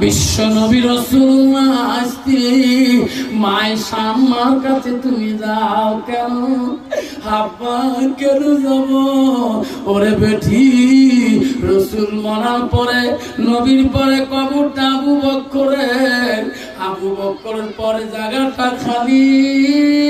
বিশ্ব নবী রসুল আসতে? মায় সাম্মার কাছে তুমি যাও কেন? হাব্বা কেন যাব? ওরে বেঠি, রসুল মরার পরে, নবীর পরে কবরটা আবু বক্করের। আবু বক্করের পরে জায়গাটা খালি।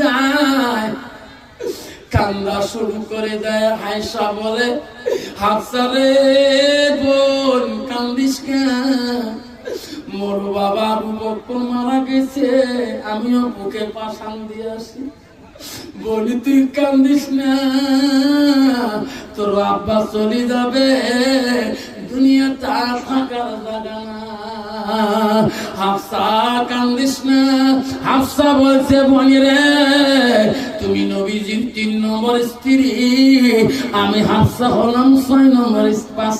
যায়। কান্দা শুরু করে দেয় হাইসা বলে, হাফসা রে বোন, কান্দিস কেন? মোর বাবা আবু মারা গেছে, আমিও বুকে পাশান দিয়ে আসি। বলি, তুই কান্দিস না। তোর আব্বা চলে যাবে দুনিয়া তার থাকার জায়গা। হাফসা, কান্দিস না। হাফসা বলছে বনি রে তুমি নবীজির তিন নম্বর স্ত্রী। আমি হাফসা হলাম ছয় নম্বর, পাঁচ